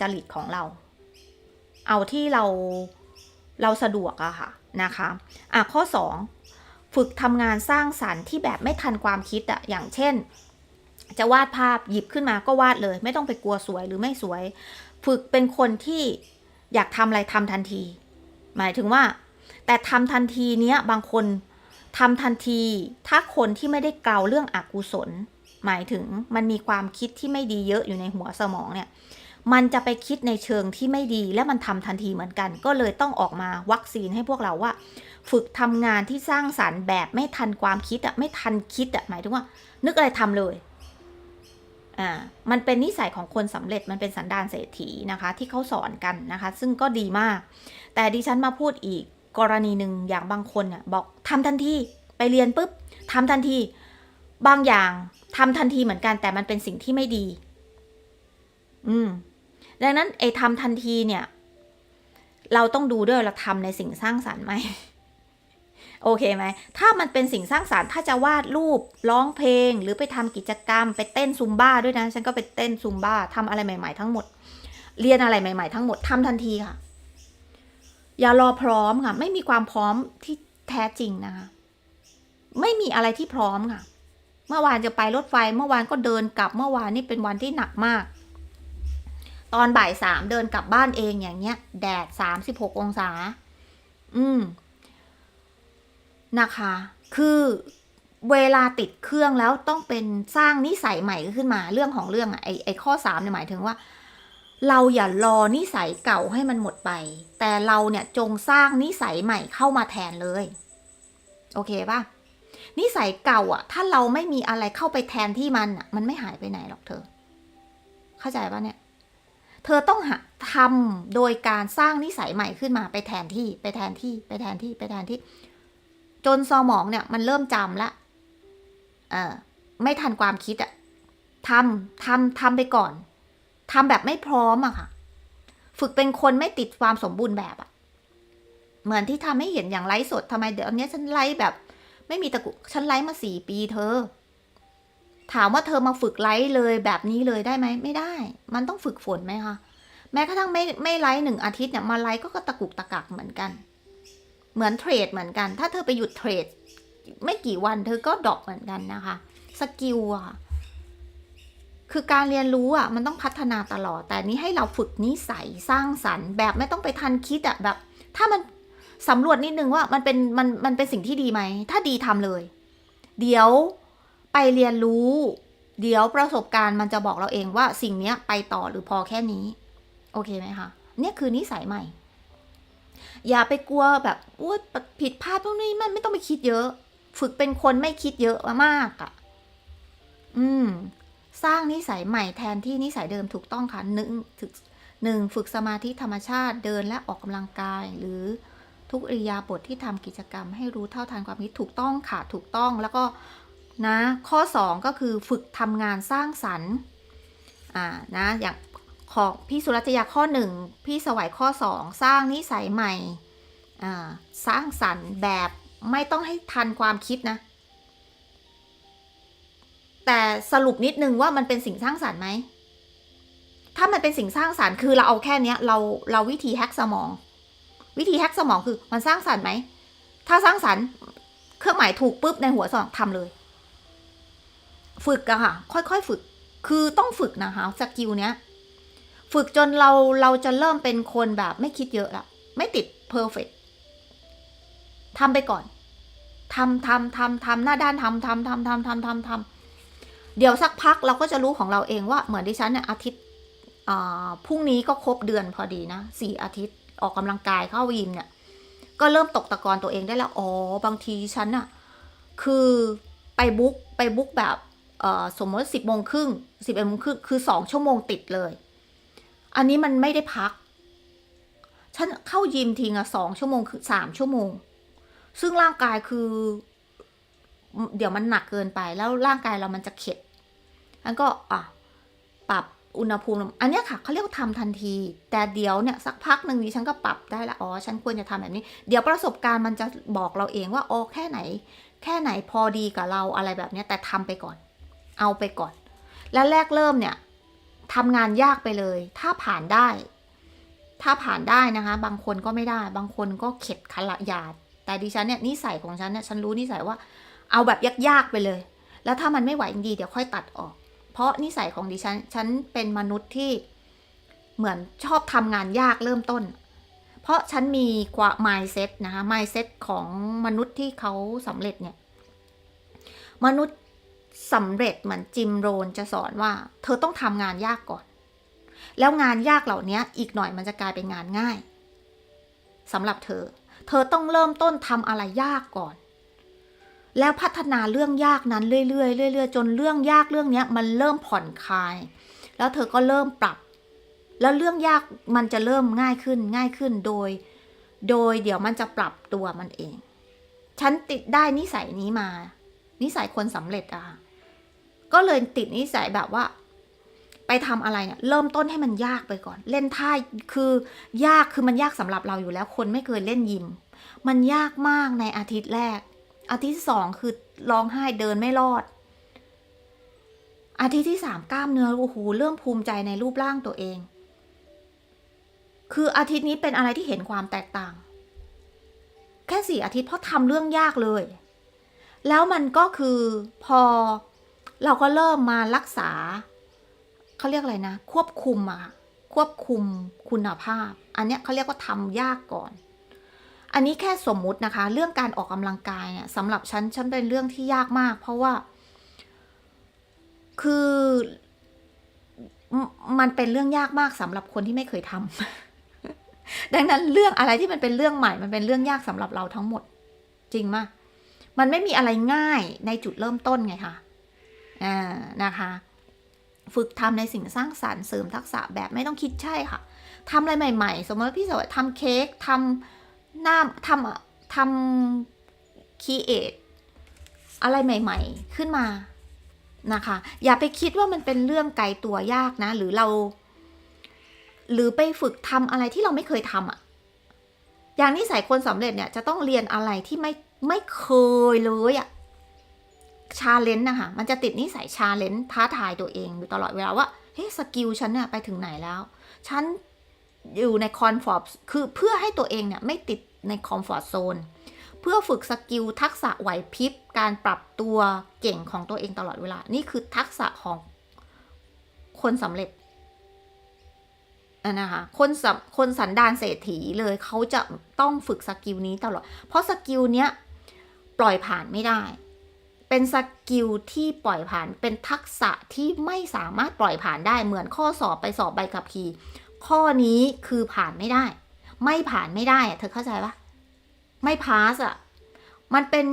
จริตของเรา เอาที่เราเราสะดวกอะค่ะนะคะอะข้อ 2 ฝึกทำงานสร้างสรรค์ที่แบบไม่ทันความคิดอะอย่างเช่น จะวาดภาพหยิบขึ้นมาก็วาดเลย ไม่ต้องไปกลัวสวยหรือไม่สวย ฝึกเป็นคนที่อยากทำอะไรทำทันที หมายถึงว่า แต่ทำทันทีเนี้ยบางคนทำทันที ถ้าคนที่ไม่ได้เกลาเรื่องอกุศล หมายถึงมันมีความคิดที่ไม่ดีเยอะอยู่ในหัวสมองเนี่ย มันจะไปคิดในเชิงที่ไม่ดี และมันทำทันทีเหมือนกัน ก็เลยต้องออกมาวัคซีนให้พวกเราว่า ฝึกทำงานที่สร้างสรรค์แบบไม่ทันความคิดอะไม่ทันคิดอะหมายถึงว่า นึกอะไรทำเลยอ่ามันเป็นนิสัยของคนสำเร็จมันเป็นสันดานเศรษฐีนะคะ ที่เขาสอนกันนะคะ ซึ่งก็ดีมาก แต่ดิฉันมาพูดอีกกรณีหนึ่งอย่างบางคนเนี่ยบอกทำทันทีไปเรียนปุ๊บทำทันที บางอย่างทำทันทีเหมือนกันแต่มันเป็นสิ่งที่ไม่ดี อืม ดังนั้นไอ้ทำทันทีเนี่ย เราต้องดูด้วยเราทำในสิ่งสร้างสรรค์ไหมโอเคไหม ถ้ามันเป็นสิ่งสร้างสรรค์ ถ้าจะวาดรูป ร้องเพลง หรือไปทำกิจกรรม ไปเต้นซุมบ้าด้วยนะ ฉันก็ไปเต้นซุมบ้าทำอะไรใหม่ ๆ ทั้งหมด เรียนอะไรใหม่ ๆ ทั้งหมดทำทันทีค่ะ อย่ารอพร้อมค่ะ ไม่มีความพร้อมที่แท้จริงนะคะไม่มีอะไรที่พร้อมค่ะ เมื่อวานจะไปรถไฟ เมื่อวานก็เดินกลับ เมื่อวานนี่เป็นวันที่หนักมาก ตอนบ่ายสามเดินกลับบ้านเองอย่างเงี้ย แดดสามสิบหกองศา อืม นะคะ คือเวลาติดเครื่องแล้วต้องเป็นสร้างนิสัยใหม่ขึ้นมาเรื่องของเรื่องอะไอไอข้อสามเนี่ยหมายถึงว่า เราอย่ารอนิสัยเก่าให้มันหมดไป แต่เราเนี่ยจงสร้างนิสัยใหม่เข้ามาแทนเลย โอเคป่ะนิสัยเก่าอะถ้าเราไม่มีอะไรเข้าไปแทนที่มันอะมันไม่หายไปไหนหรอกเธอ เข้าใจป่ะเนี่ย เธอต้องหาทำโดยการสร้างนิสัยใหม่ขึ้นมาไปแทนที่ไปแทนที่ไปแทนที่ไปแทนที่ จนสมองเนี่ยมันเริ่มจำละเออไม่ทันความคิดอะทำทำทำไปก่อนทำแบบไม่พร้อมอะค่ะ ฝึกเป็นคนไม่ติดความสมบูรณ์แบบอะเหมือนที่ทำให้เห็นอย่างไลฟ์สดทำไมเดี๋ยวนี้ฉันไลฟ์แบบ ไม่มีตะกุฉันไลฟ์มาสี่ปีเธอ ถามว่าเธอมาฝึกไลฟ์เลยแบบนี้เลยได้ไหมไม่ได้ มันต้องฝึกฝนไหมคะแม้กระทั่งไม่ไม่ไลฟ์หนึ่งอาทิตย์เนี่ยมาไลฟ์ก็กระตะกุกตะกักเหมือนกัน เหมือนเทรดเหมือนกัน ถ้าเธอไปหยุดเทรด ไม่กี่วันเธอก็ดรอปเหมือนกันนะคะสกิลอะคือการเรียนรู้อะมันต้องพัฒนาตลอด แต่นี้ให้เราฝึกนิสัยสร้างสรรค์แบบไม่ต้องไปทันคิดอะแบบ ถ้ามันสำรวจนิดนึงว่ามันเป็นมันมันเป็นสิ่งที่ดีไหม ถ้าดีทำเลย เดี๋ยว ไปเรียนรู้ เดี๋ยวประสบการณ์มันจะบอกเราเองว่าสิ่งเนี้ยไปต่อหรือพอแค่นี้ โอเคไหมคะเนี่ยคือนิสัยใหม่ อย่าไปกลัวแบบอ้วผิดพลาดพวกนี้มันไม่ต้องไปคิดเยอะ ฝึกเป็นคนไม่คิดเยอะมากอะ่ะ อืม สร้างนิสัยใหม่แทนที่นิสัยเดิมถูกต้องค่ะหนึ่งถึกหนึ่งฝึกสมาธิธรรมชาติเดินและออกกำลังกาย หรือทุกอิริยาบถทที่ทำกิจกรรม ให้รู้เท่าทันความคิดถูกต้องค่ะถูกต้องแล้วก็ นะ ข้อ 2 ก็คือฝึกทำงานสร้างสรรค์อ่านะอย่างของพี่สุรัตยาข้อ 1 พี่สวัยข้อ 2 สร้างนิสัยใหม่อ่าสร้างสรรค์แบบไม่ต้องให้ทันความคิดนะ แต่สรุปนิดนึงว่ามันเป็นสิ่งสร้างสรรค์ไหมถ้ามันเป็นสิ่งสร้างสรรค์คือเราเอาแค่เนี้ยเราเราวิธีแฮกสมอง วิธีแฮกสมองคือมันสร้างสรรค์ไหมถ้าสร้างสรรค์เครื่องหมายถูกปุ๊บในหัวสมองทำเลย ฝึกอะค่ะ ค่อยๆฝึก คือต้องฝึกนะคะสกิลเนี้ย ฝึกจนเราเราจะเริ่มเป็นคนแบบไม่คิดเยอะละไม่ติดเพอร์เฟกทำไปก่อนทำทำทำทำหน้าด้านทำทำทำทำทำทำทำเดี๋ยวสักพักเราก็จะรู้ของเราเองว่าเหมือนดิฉันเนี่ยอาทิตย์อ่าพรุ่งนี้ก็ครบเดือนพอดีนะสี่อาทิตย์ออกกำลังกายเข้ายิมเนี่ย ก็เริ่มตกตะกอนตัวเองได้แล้ว อ๋อ บางทีฉันอะคือไปบุ๊กไปบุ๊กแบบ สมมติสิบโมงครึ่งสิบเอ็ดโมงครึ่งคือสองชั่วโมงติดเลย อันนี้มันไม่ได้พัก ฉันเข้ายิมทิ้งอะสองชั่วโมงคือสามชั่วโมง ซึ่งร่างกายคือ เดี๋ยวมันหนักเกินไปแล้วร่างกายเรามันจะเข็ดอันก็อะปรับอุณหภูมิ อันนี้ค่ะเขาเรียกว่าทำทันที แต่เดี๋ยวเนี่ยสักพักหนึ่งนี้ฉันก็ปรับได้ละอ๋อฉันควรจะทำแบบนี้ เดี๋ยวประสบการณ์มันจะบอกเราเองว่าอ๋อแค่ไหน แค่ไหนพอดีกับเราอะไรแบบนี้แต่ทำไปก่อน เอาไปก่อน แล้วแรกเริ่มเนี่ยทำงานยากไปเลย ถ้าผ่านได้ ถ้าผ่านได้นะคะ บางคนก็ไม่ได้ บางคนก็เข็ดขละหยาดแต่ดิฉันเนี่ยนิสัยของฉันเนี่ยฉันรู้นิสัยว่าเอาแบบยากๆไปเลย แล้วถ้ามันไม่ไหวจริงๆเดี๋ยวค่อยตัดออก เพราะนิสัยของดิฉัน ฉันเป็นมนุษย์ที่เหมือนชอบทำงานยากเริ่มต้น เพราะฉันมีกว่า mindset นะคะ mindset ของมนุษย์ที่เขาสำเร็จเนี่ย มนุษย์ สำเร็จเหมือนจิมโรนจะสอนว่า เธอต้องทำงานยากก่อน แล้วงานยากเหล่านี้อีกหน่อยมันจะกลายเป็นงานง่ายสำหรับเธอ เธอต้องเริ่มต้นทำอะไรยากก่อน แล้วพัฒนาเรื่องยากนั้นเรื่อยๆเรื่อยๆจนเรื่องยากเรื่องนี้มันเริ่มผ่อนคลาย แล้วเธอก็เริ่มปรับ แล้วเรื่องยากมันจะเริ่มง่ายขึ้นง่ายขึ้นโดย โดยเดี๋ยวมันจะปรับตัวมันเอง ฉันติดได้นิสัยนี้มา นิสัยคนสำเร็จอะค่ะ ก็เลยติดนิสัยแบบว่า ไปทำอะไรเนี่ยเริ่มต้นให้มันยากไปก่อน เล่นท่าคือยากคือมันยากสำหรับเราอยู่แล้ว คนไม่เคยเล่นยิม มันยากมากในอาทิตย์แรก อาทิตย์สองคือร้องไห้เดินไม่รอด อาทิตย์ที่สามกล้ามเนื้อโอ้โหเริ่มภูมิใจในรูปร่างตัวเอง คืออาทิตย์นี้เป็นอะไรที่เห็นความแตกต่าง แค่สี่อาทิตย์เพราะทำเรื่องยากเลยแล้วมันก็คือพอ เราก็เริ่มมารักษา เขาเรียกอะไรนะ ควบคุมอะค่ะควบคุมคุณภาพ อันเนี้ยเขาเรียกว่าทำยากก่อน อันนี้แค่สมมุตินะคะ เรื่องการออกกำลังกายเนี่ยสำหรับฉันฉันเป็นเรื่องที่ยากมาก เพราะว่า คือมันเป็นเรื่องยากมากสำหรับคนที่ไม่เคยทำดังนั้นเรื่องอะไรที่มันเป็นเรื่องใหม่ มันเป็นเรื่องยากสำหรับเราทั้งหมด จริงมากมันไม่มีอะไรง่ายในจุดเริ่มต้นไงคะ อ่านะคะ ฝึกทำในสิ่งสร้างสรรค์เสริมทักษะแบบไม่ต้องคิดใช่ค่ะทำอะไรใหม่ ๆ สมมติพี่สวัสดิ์ทำเค้กทำหน้าทำทำคีเอทอะไรใหม่ ๆ ขึ้นมานะคะ อย่าไปคิดว่ามันเป็นเรื่องไกลตัวยากนะ หรือเรา หรือไปฝึกทำอะไรที่เราไม่เคยทำอะ อย่างนิสัยคนสำเร็จเนี่ยจะต้องเรียนอะไรที่ไม่ไม่เคยเลยอะ่ะ ชาเลนจ์นะคะมันจะติดนิสัยชาเลนจ์ท้าทายตัวเองอยู่ตลอดเวลาว่าเฮ้ยสกิลฉันเนี่ยไปถึงไหนแล้ว ฉันอยู่ในคอนฟอร์ตคือเพื่อให้ตัวเองเนี่ยไม่ติดในคอมฟอร์ตโซนเพื่อฝึกสกิลทักษะไหวพริบการปรับตัวเก่งของตัวเองตลอดเวลา นี่คือทักษะของคนสำเร็จอะนะคะคนสคนสันดานเศรษฐีเลยเขาจะต้องฝึกสกิลนี้ตลอด เพราะสกิลเนี้ยปล่อยผ่านไม่ได้ เป็นสกิลที่ปล่อยผ่าน เป็นทักษะที่ไม่สามารถปล่อยผ่านได้เหมือนข้อสอบไปสอบใบขับขี่ข้อนี้คือผ่านไม่ได้ ไม่ผ่านไม่ได้อะเธอเข้าใจปะไม่พาสอะมันเป็น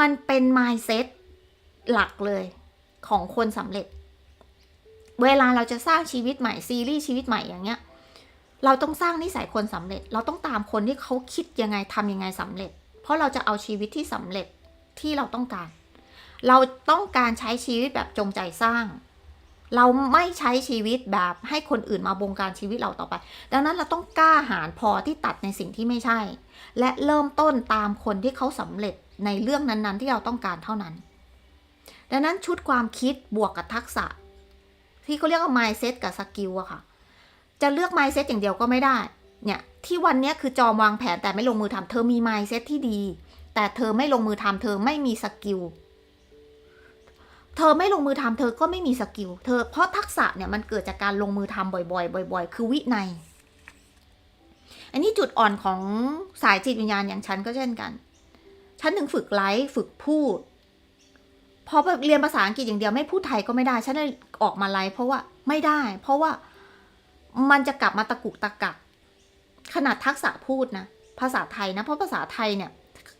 มันเป็น mindset หลักเลยของคนสำเร็จ เวลาเราจะสร้างชีวิตใหม่ซีรีส์ชีวิตใหม่อย่างเงี้ย เราต้องสร้างนิสัยคนสำเร็จ เราต้องตามคนที่เขาคิดยังไงทำยังไงสำเร็จ เพราะเราจะเอาชีวิตที่สำเร็จที่เราต้องการ เราต้องการใช้ชีวิตแบบจงใจสร้าง เราไม่ใช้ชีวิตแบบให้คนอื่นมาบงการชีวิตเราต่อไป ดังนั้นเราต้องกล้าหาญพอที่ตัดในสิ่งที่ไม่ใช่ และเริ่มต้นตามคนที่เขาสำเร็จในเรื่องนั้นๆ ที่เราต้องการเท่านั้น ดังนั้นชุดความคิดบวกกับทักษะ ที่เขาเรียกว่า mindset กับสกิลอะค่ะ จะเลือก mindset อย่างเดียวก็ไม่ได้ เนี่ยที่วันนี้คือจอมวางแผนแต่ไม่ลงมือทำเธอมี mindset ที่ดี แต่เธอไม่ลงมือทำเธอไม่มีสกิล เธอไม่ลงมือทำเธอก็ไม่มีสกิล เธอเพราะทักษะเนี่ยมันเกิดจากการลงมือทำบ่อยๆ บ่อย ๆ คือวินัย อันนี้จุดอ่อนของสายจิตวิญญาณอย่างฉันก็เช่นกัน ฉันถึงฝึกไลฟ์ฝึกพูด พอเรียนภาษาอังกฤษอย่างเดียวไม่พูดไทยก็ไม่ได้ ฉันเลยออกมาไลฟ์เพราะว่าไม่ได้ เพราะว่ามันจะกลับมาตะกุกตะกัก ขนาดทักษะพูดนะ ภาษาไทยนะ เพราะภาษาไทยเนี่ย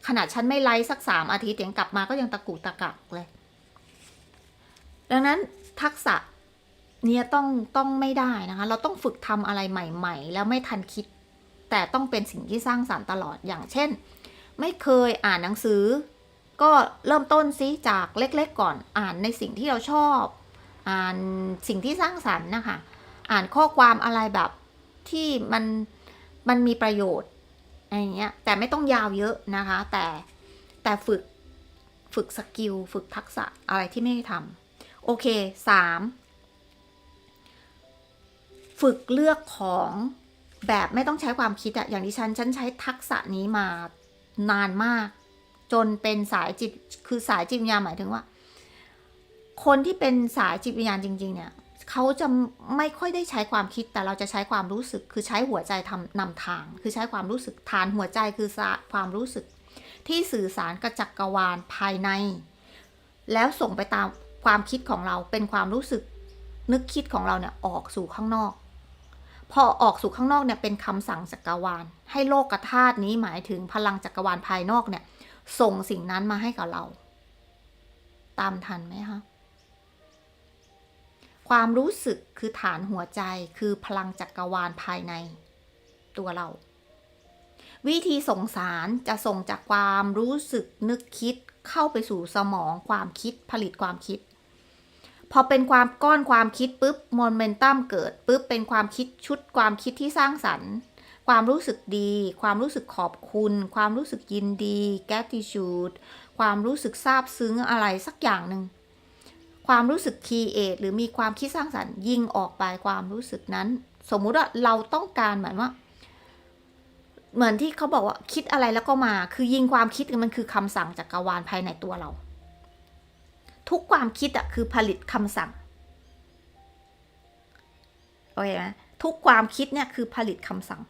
ขนาดฉันไม่ไลฟ์สักสามอาทิตย์ยังกลับมาก็ยังตะกุกตะกักเลย ดังนั้นทักษะเนี่ยต้องต้องไม่ได้นะคะ เราต้องฝึกทำอะไรใหม่ ๆ แล้วไม่ทันคิด แต่ต้องเป็นสิ่งที่สร้างสารรค์ตลอดอย่างเช่น ไม่เคยอ่านหนังสือ ก็เริ่มต้นซิจากเล็กๆก่อนอ่านในสิ่งที่เราชอบ อ่านสิ่งที่สร้างสรรค์นะคะ อ่านข้อความอะไรแบบที่มันมันมีประโยชน์อะไรเงี้ยแต่ไม่ต้องยาวเยอะนะคะ แต่แต่ฝึกฝึกสกิลฝึกทักษะอะไรที่ไม่ได้ทำ โอเคสามฝึกเลือกของแบบไม่ต้องใช้ความคิดอะอย่างที่ฉัน ฉันใช้ทักษะนี้มานานมาก จนเป็นสายจิต คือสายจิตวิญญาณหมายถึงว่า คนที่เป็นสายจิตวิญญาณจริง ๆ เนี่ยเขาจะไม่ค่อยได้ใช้ความคิดแต่เราจะใช้ความรู้สึก คือใช้หัวใจทำนำทาง คือใช้ความรู้สึกฐานหัวใจคือความรู้สึก ที่สื่อสารกับจักรวาลภายใน แล้วส่งไปตาม ความคิดของเราเป็นความรู้สึกนึกคิดของเราเนี่ยออกสู่ข้างนอก พอออกสู่ข้างนอกเนี่ยเป็นคำสั่งจักรวาล ให้โลกธาตุนี้หมายถึงพลังจักรวาลภายนอกเนี่ย ส่งสิ่งนั้นมาให้กับเรา ตามทันไหมคะความรู้สึกคือฐานหัวใจคือพลังจักรวาลภายใน ตัวเรา วิธีส่งสารจะส่งจากความรู้สึกนึกคิดเข้าไปสู่สมองความคิดผลิตความคิด พอเป็นความก้อนความคิดปุ๊บโมเมนตัมเกิดปุ๊บเป็นความคิดชุดความคิดที่สร้างสรรค์ ความรู้สึกดี ความรู้สึกขอบคุณ ความรู้สึกยินดี gratitude ความรู้สึกซาบซึ้งอะไรสักอย่างหนึ่งความรู้สึก create หรือมีความคิดสร้างสรรค์ยิงออกไปความรู้สึกนั้น สมมุติว่าเราต้องการเหมือนว่า เหมือนที่เขาบอกว่าคิดอะไรแล้วก็มา คือยิงความคิดมันคือคำสั่งจากกรวาลภายในตัวเรา ทุกความคิดอะคือผลิตคำสั่งโอเคไหมทุกความคิดเนี่ยคือผลิตคำสั่ง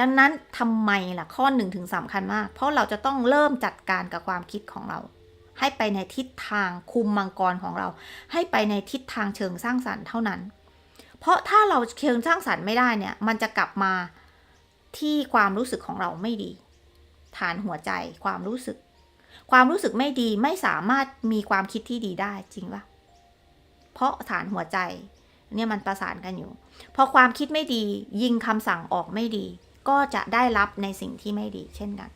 ดังนั้นทำไมล่ะข้อหนึ่งถึงสำคัญมาก เพราะเราจะต้องเริ่มจัดการกับความคิดของเรา ให้ไปในทิศทางคุมมังกรของเรา ให้ไปในทิศทางเชิงสร้างสรรค์เท่านั้น เพราะถ้าเราเชิงสร้างสรรค์ไม่ได้เนี่ย มันจะกลับมาที่ความรู้สึกของเราไม่ดี ฐานหัวใจความรู้สึก ความรู้สึกไม่ดีไม่สามารถมีความคิดที่ดีได้จริงปะเพราะฐานหัวใจ เนี่ยมันประสานกันอยู่ พอความคิดไม่ดียิงคำสั่งออกไม่ดี ก็จะได้รับในสิ่งที่ไม่ดี เช่นกัน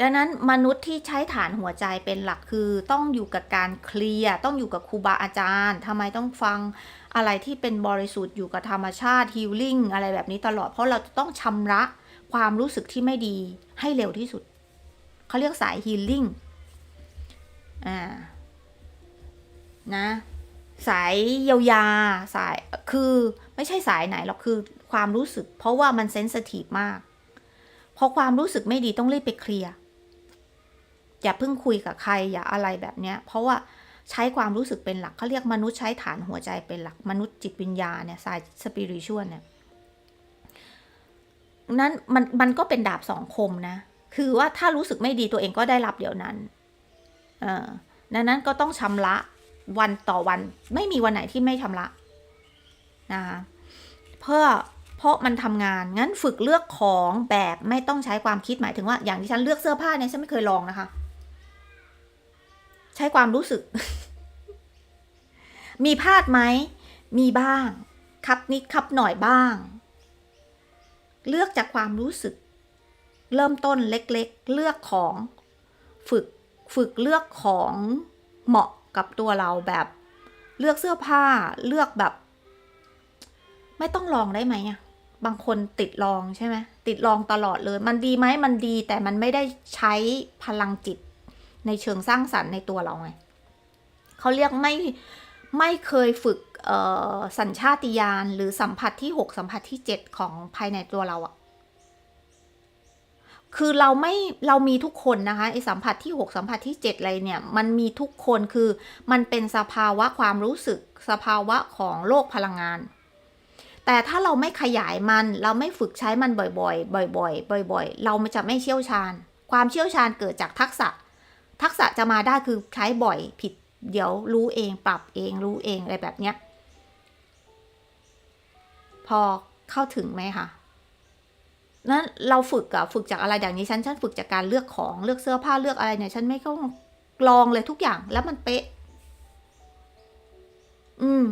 ดังนั้นมนุษย์ที่ใช้ฐานหัวใจเป็นหลักคือต้องอยู่กับการเคลียร์ต้องอยู่กับครูบาอาจารย์ทำไมต้องฟังอะไรที่เป็นบริสุทธิ์อยู่กับธรรมชาติฮีลลิ่งอะไรแบบนี้ตลอดเพราะเราจะต้องชำระ ความรู้สึกที่ไม่ดีให้เร็วที่สุด เขาเรียกสายฮีลลิ่งอ่านะสายเยียวยาสายคือไม่ใช่สายไหนหรอกคือความรู้สึก เพราะว่ามันเซนสทีฟมากพอความรู้สึกไม่ดีต้องรีบไปเคลียร์อย่าเพิ่งคุยกับใครอย่าอะไรแบบเนี้ย เพราะว่าใช้ความรู้สึกเป็นหลักเขาเรียกมนุษย์ใช้ฐานหัวใจเป็นหลักมนุษย์จิตวิญญาณเนี่ยสายสปิริชวลเนี่ย นั้นมันมันก็เป็นดาบสองคมนะ คือว่าถ้ารู้สึกไม่ดีตัวเองก็ได้รับเดี๋ยวนั้นเออดังนั้นก็ต้องชำระวันต่อวันไม่มีวันไหนที่ไม่ชำระนะคะเพื่อเพราะมันทำงานงั้นฝึกเลือกของแบบไม่ต้องใช้ความคิดหมายถึงว่า อย่างที่ฉันเลือกเสื้อผ้าเนี่ยฉันไม่เคยลองนะคะ ใช้ความรู้สึก มีพลาดไหมมีบ้าง ครับนิดครับหน่อยบ้าง เลือกจากความรู้สึก เริ่มต้นเล็กๆเลือกของ ฝึกฝึกเลือกของเหมาะกับตัวเราแบบ เลือกเสื้อผ้าเลือกแบบ ไม่ต้องลองได้ไหมอะบางคนติดลองใช่ไหมติดลองตลอดเลย มันดีไหมมันดีแต่มันไม่ได้ใช้พลังจิตในเชิงสร้างสรรค์ในตัวเราไงเขาเรียกไม่ไม่เคยฝึก สัญชาติญาณหรือสัมผัสที่ 6 สัมผัสที่ 7 ของภายในตัวเราอะคือเราไม่เรามีทุกคนนะคะไอสัมผัสที่ 6 สัมผัสที่ 7 อะไรเนี่ย มันมีทุกคนคือมันเป็นสภาวะความรู้สึก สภาวะของโลกพลังงาน แต่ถ้าเราไม่ขยายมันเราไม่ฝึกใช้มันบ่อยๆ บ่อยๆ บ่อย ๆ เราจะไม่เชี่ยวชาญ ความเชี่ยวชาญเกิดจากทักษะ ทักษะจะมาได้คือใช้บ่อยผิด เดี๋ยวรู้เองปรับเองรู้เองอะไรแบบเนี้ย พอเข้าถึงไหมคะนั้นเราฝึกอะฝึกจากอะไรอย่างนี้ฉันฉันฝึกจากการเลือกของเลือกเสื้อผ้าเลือกอะไรเนี่ย ฉันไม่ต้องลองเลยทุกอย่างแล้วมันเป๊ะ อืม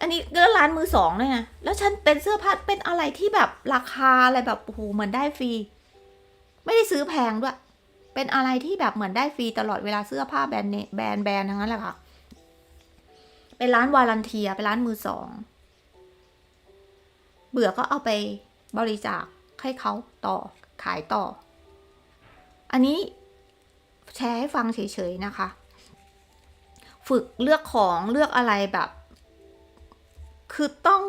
อันนี้ก็ร้านมือสองเลยนะแล้วฉันเป็นเสื้อผ้าเป็นอะไรที่แบบราคาอะไรแบบโอ้โหเหมือนได้ฟรี ไม่ได้ซื้อแพงด้วย เป็นอะไรที่แบบเหมือนได้ฟรีตลอดเวลาเสื้อผ้าแบรนด์เนแบรนด์แบรนด์ทั้งนั้นแหละค่ะ เป็นร้านวาลันเทียเป็นร้านมือสอง เบื่อก็เอาไปบริจาคให้เขาต่อขายต่อ อันนี้แชร์ให้ฟังเฉยๆนะคะ ฝึกเลือกของเลือกอะไรแบบ คือต้อง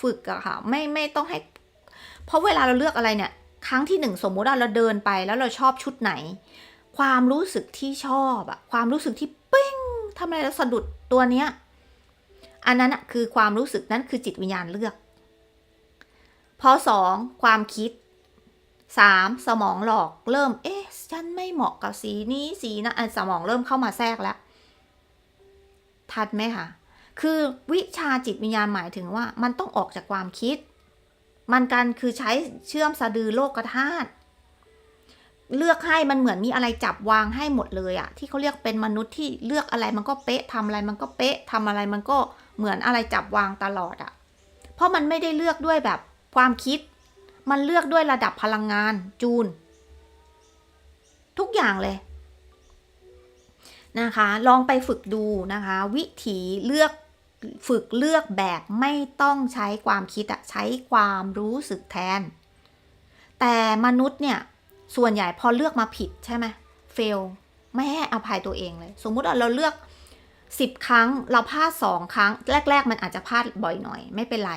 ฝึกอะค่ะ ไม่ไม่ต้องให้ เพราะเวลาเราเลือกอะไรเนี่ย ครั้งที่หนึ่งสมมุติว่าเราเดินไปแล้วเราชอบชุดไหน ความรู้สึกที่ชอบอะความรู้สึกที่ปิ้งทำอะไรแล้วสะดุดตัวเนี้ย อันนั้นอะคือความรู้สึกนั้นคือจิตวิญญาณเลือก พอสองความคิดสามสมองหลอกเริ่ม เอ๊ะ ฉันไม่เหมาะกับสีนี้สีนะอันสมองเริ่มเข้ามาแทรกแล้ว ทัดไหมคะคือวิชาจิตวิญญาณหมายถึงว่า มันต้องออกจากความคิด มันกันคือใช้เชื่อมสะดือโลกธาตุเลือกให้มันเหมือนมีอะไรจับวางให้หมดเลยอะที่เขาเรียกเป็นมนุษย์ที่เลือกอะไรมันก็เป๊ะทำอะไรมันก็เป๊ะทำอะไรมันก็เหมือนอะไรจับวางตลอดอะเพราะมันไม่ได้เลือกด้วยแบบ ความคิด มันเลือกด้วยระดับพลังงานจูน ทุกอย่างเลย นะคะ ลองไปฝึกดูนะคะ วิธีเลือกฝึกเลือกแบบไม่ต้องใช้ความคิดอะใช้ความรู้สึกแทน แต่มนุษย์เนี่ย ส่วนใหญ่พอเลือกมาผิดใช่ไหมเฟลไม่ให้อภัยตัวเองเลย สมมุติเราเลือกสิบครั้งเราพลาดสองครั้ง แรก ๆ มันอาจจะพลาดบ่อยหน่อย ไม่เป็นไร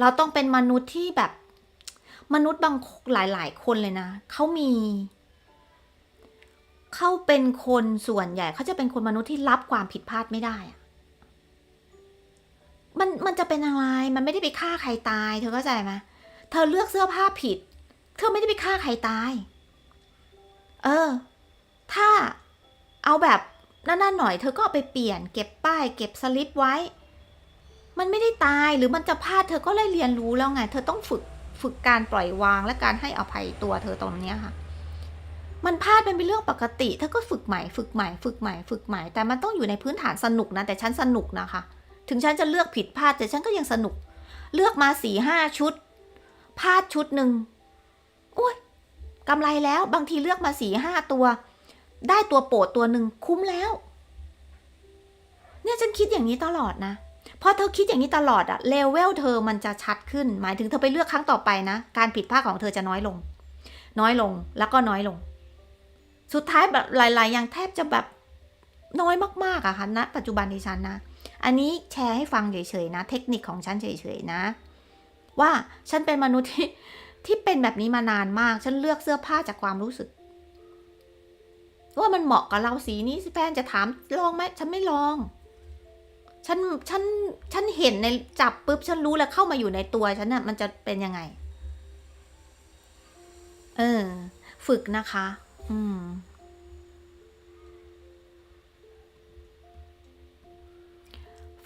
เราต้องเป็นมนุษย์ที่แบบมนุษย์บางหลาย ๆ คนเลยนะเขามีเขาเป็นคนส่วนใหญ่เขาจะเป็นคนมนุษย์ที่รับความผิดพลาดไม่ได้อะมันมันจะเป็นอะไร มันไม่ได้ไปฆ่าใครตาย เธอเข้าใจไหมเธอเลือกเสื้อผ้าผิด เธอไม่ได้ไปฆ่าใครตาย เออ ถ้าเอาแบบนั่นๆหน่อย เธอก็เอาไปเปลี่ยน เก็บป้าย เก็บสลิปไว้ มันไม่ได้ตายหรือมันจะพลาดเธอก็ได้เรียนรู้แล้วไง เธอต้องฝึกฝึกการปล่อยวางและการให้อภัยตัวเธอตรงนี้ค่ะ มันพลาดมันเป็นเรื่องปกติ เธอก็ฝึกใหม่ ฝึกใหม่ ฝึกใหม่ ฝึกใหม่ แต่มันต้องอยู่ในพื้นฐานสนุกนะ แต่ฉันสนุกนะคะ ถึงฉันจะเลือกผิดพลาดแต่ฉันก็ยังสนุก เลือกมาสี่ห้าชุด พลาดชุดหนึ่งโอ้ยกำไรแล้ว บางทีเลือกมาสี่ห้าตัว ได้ตัวโปรดตัวหนึ่งคุ้มแล้ว เนี่ยฉันคิดอย่างนี้ตลอดนะ พอเธอคิดอย่างนี้ตลอดอะเลเวลเธอมันจะชัดขึ้น หมายถึงเธอไปเลือกครั้งต่อไปนะ การผิดพลาดของเธอจะน้อยลง น้อยลงแล้วก็น้อยลง สุดท้ายแบบหลาย ๆ อย่างแทบจะแบบน้อยมาก ๆอะค่ะณปัจจุบันดิฉันนะ อันนี้แชร์ให้ฟังเฉย ๆ นะ เทคนิคของฉันเฉย ๆ นะ ว่าฉันเป็นมนุษย์ที่ที่เป็นแบบนี้มานานมาก ฉันเลือกเสื้อผ้าจากความรู้สึก ว่ามันเหมาะกับเราสีนี้สิแฟนจะถามลองไหมฉันไม่ลอง ฉันฉันฉันเห็นในจับปุ๊บฉันรู้แล้วเข้ามาอยู่ในตัวฉันน่ะมันจะเป็นยังไง เออ ฝึกนะคะ อืม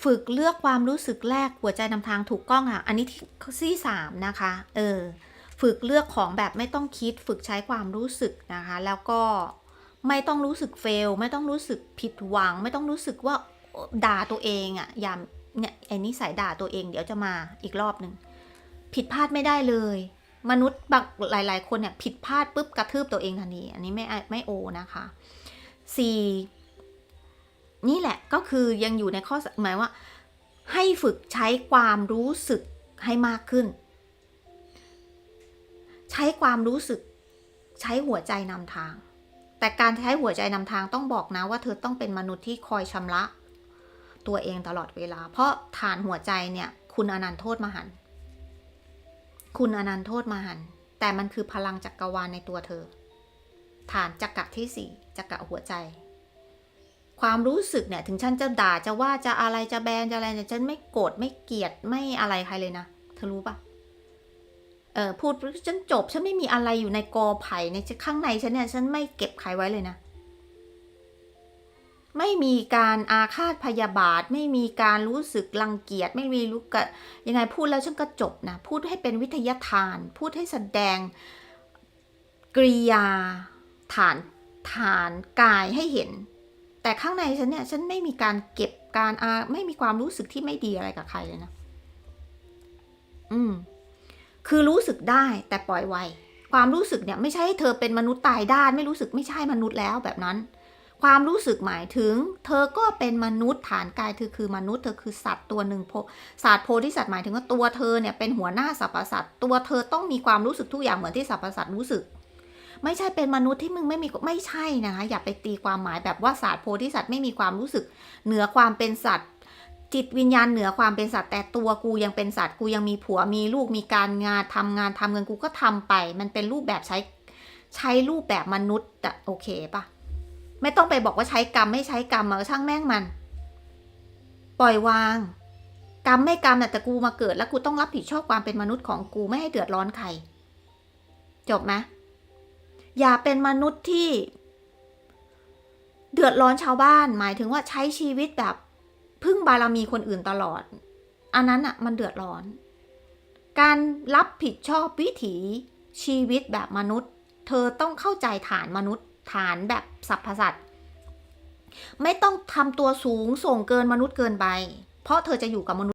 ฝึกเลือกความรู้สึกแรกหัวใจนำทางถูกกล้องอะ อันนี้ที่ที่สามนะคะ เออ ฝึกเลือกของแบบไม่ต้องคิด ฝึกใช้ความรู้สึกนะคะ แล้วก็ไม่ต้องรู้สึกเฟล ไม่ต้องรู้สึกผิดหวัง ไม่ต้องรู้สึกว่า ด่าตัวเองอะ่ะอย่าเนี่ยไอ้นิสัยด่าตัวเองเดี๋ยวจะมาอีกรอบหนึ่งผิดพลาดไม่ได้เลย มนุษย์บางหลาย ๆ คนเนี่ยผิดพลาดปุ๊บกระทืบตัวเองทันทีอันนี้ไม่ไม่โอนะคะสี่นี่แหละก็คือยังอยู่ในข้อหมายว่า ให้ฝึกใช้ความรู้สึกให้มากขึ้น ใช้ความรู้สึกใช้หัวใจนำทาง แต่การใช้หัวใจนำทางต้องบอกนะว่าเธอต้องเป็นมนุษย์ที่คอยชำระ ตัวเองตลอดเวลา เพราะฐานหัวใจเนี่ย คุณอนันต์โทษมหัน คุณอนันต์โทษมหัน แต่มันคือพลังจักรวาลในตัวเธอ ฐานจักระที่สี่จักระหัวใจ ความรู้สึกเนี่ยถึงฉันจะด่าจะว่าจะอะไรจะแบนจะอะไรเนี่ยฉันไม่โกรธไม่เกลียดไม่อะไรใครเลยนะเธอรู้ปะเออพูดฉันจบฉันไม่มีอะไรอยู่ในกอไผ่ในข้างในฉันเนี่ยฉันไม่เก็บใครไว้เลยนะ ไม่มีการอาฆาตพยาบาท ไม่มีการรู้สึกรังเกียจไม่มีรู้กะยังไงพูดแล้วฉันก็จบนะ พูดให้เป็นวิทยาทาน พูดให้แสดงกริยาฐานฐานกายให้เห็น แต่ข้างในฉันเนี่ยฉันไม่มีการเก็บการอาไม่มีความรู้สึกที่ไม่ดีอะไรกับใครเลยนะ อืม คือรู้สึกได้แต่ปล่อยไวความรู้สึกเนี่ยไม่ใช่ให้เธอเป็นมนุษย์ตายด้าน ไม่รู้สึกไม่ใช่มนุษย์แล้วแบบนั้น ความรู้สึกหมายถึง เธอก็เป็นมนุษย์ฐานกายเธอคือมนุษย์เธอคือสัตว์ตัวหนึ่งโพศาสตร์โพธิสัตว์หมายถึงว่าตัวเธอเนี่ยเป็นหัวหน้าสรรพสัตว์ตัวเธอต้องมีความรู้สึกทุกอย่างเหมือนที่สรรพสัตว์รู้สึก ไม่ใช่เป็นมนุษย์ที่มึงไม่มีไม่ใช่นะคะอย่าไปตีความหมายแบบว่าศาสตร์โพธิสัตว์ไม่มีความรู้สึก เหนือความเป็นสัตว์จิตวิญญาณเหนือความเป็นสัตว์แต่ตัวกูยังเป็นสัตว์กูยังมีผัวมีลูกมีการงานทำงานทำเงินกูก็ทำไป มันเป็นรูปแบบใช้ใช้รูปแบบมนุษย์อะโอเคปะ ไม่ต้องไปบอกว่าใช้กรรมไม่ใช้กรรมมาช่างแม่งมัน ปล่อยวาง กรรมไม่กรรมน่ะแต่กูมาเกิดแล้วกูต้องรับผิดชอบความเป็นมนุษย์ของกูไม่ให้เดือดร้อนใคร จบไหมอย่าเป็นมนุษย์ที่ เดือดร้อนชาวบ้าน หมายถึงว่าใช้ชีวิตแบบพึ่งบารมีคนอื่นตลอด อันนั้นอะ มันเดือดร้อน การรับผิดชอบวิถีชีวิตแบบมนุษย์ เธอต้องเข้าใจฐานมนุษย์ ฐานแบบสรรพสัตว์ไม่ต้องทำตัวสูงส่งเกินมนุษย์เกินไป เพราะเธอจะอยู่กับมนุษย์